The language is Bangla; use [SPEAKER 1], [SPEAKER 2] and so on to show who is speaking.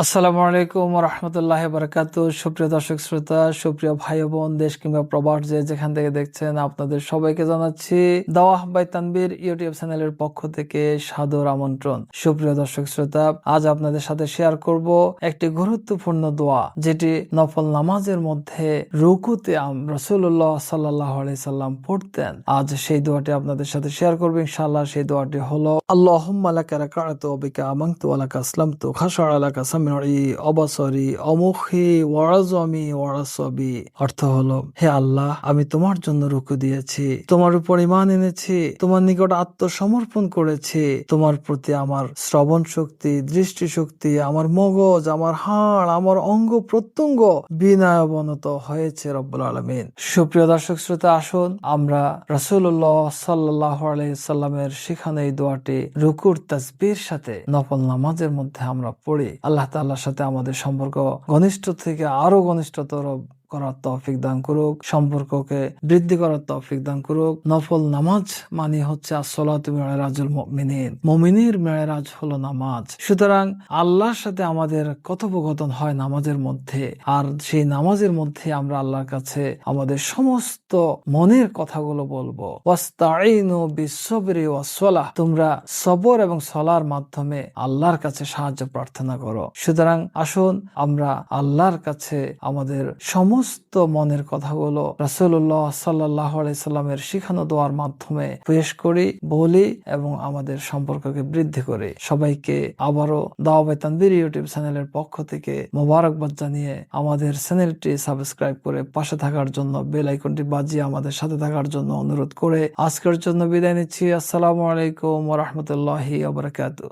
[SPEAKER 1] আসসালামু আলাইকুম রহমতুল্লাহ বারকাত সুপ্রিয় দর্শক শ্রোতা, সুপ্রিয় ভাই বোন, দেশ কিংবা প্রবাস যে যেখান থেকে দেখছেন, আপনাদের সবাইকে জানাচ্ছি দাওয়াহ বাই তানবীর ইউটিউব চ্যানেলের পক্ষ থেকে সাদর আমন্ত্রণ। সুপ্রিয় দর্শক শ্রোতা, আজ আপনাদের সাথে শেয়ার করব একটি গুরুত্বপূর্ণ দোয়া, যেটি নফল নামাজের মধ্যে রুকুতে রসুল্লাহ সাল্লাহ সাল্লাম পড়তেন। আজ সেই দোয়াটি আপনাদের সাথে শেয়ার করব ইনশাআল্লাহ। সেই দোয়াটি হলো আল্লাহ লাকা রাকাতু ওয়া বিকা আমানতু ওয়া লাকা আসলামতু খাশা'a অবসরি ওয়ারাজমি ওয়ারাসবি অর্থ হলো, হে আল্লাহ, আমি তোমার জন্য রুকু দিয়েছি, তোমার উপর ইমান এনেছি, তোমার নিকট আত্মসমর্পণ করেছি, তোমার প্রতি আমার শ্রবণ শক্তি দৃষ্টি শক্তি আমার মগজ, আমার হাড়, আমার অঙ্গ প্রত্যঙ্গ বিনয়বনত হয়েছে রব্বুল আলমিন। সুপ্রিয় দর্শক শ্রোতা, আসুন আমরা রাসূলুল্লাহ সাল্লাহ সাল্লামের শিখানো এই দোয়াটি রুকুর তাসবির সাথে নফল নামাজের মধ্যে আমরা পড়ি। আল্লাহ তাআলার সাথে আমাদের সম্পর্ক ঘনিষ্ঠ থেকে আরও ঘনিষ্ঠতর করার তৌফিক দান করুক, সম্পর্ককে বৃদ্ধি করার তৌফিক দান করুক। নফল নামাজ মানে হচ্ছে আসলাত মেয়েরাজুল মিনিন মমিনীর মেয়েরাজ হলো নামাজ। সুতরাং আল্লাহর সাথে আমাদের কথোপকথন হয় নামাজের মধ্যে। আর সেই নামাজের মধ্যে আমরা আল্লাহর কাছে আমাদের সমস্ত মনের কথাগুলো বলব। তোমরা সবর এবং সলার মাধ্যমে আল্লাহর কাছে সাহায্য প্রার্থনা করো। সুতরাং আসুন আমরা আল্লাহর কাছে আমাদের সমস্ত মনের কথাগুলো রাসূলুল্লাহ সাল্লাহ সাল্লামের শিখানো দোয়ার মাধ্যমে পেশ করি, বলি এবং আমাদের সম্পর্ককে বৃদ্ধি করি। সবাইকে আবারও দাওয়াবাই ইউটিউব চ্যানেলের পক্ষ থেকে মোবারকবাদ জানিয়ে আমাদের চ্যানেলটি সাবস্ক্রাইব করে পাশে থাকার জন্য বেল আইকনটি বাজিয়ে আমাদের সাথে থাকার জন্য অনুরোধ করে আজকের জন্য বিদায় নিচ্ছি। আসসালামু আলাইকুম ওরহমতুল্লাহি আবরাকাতু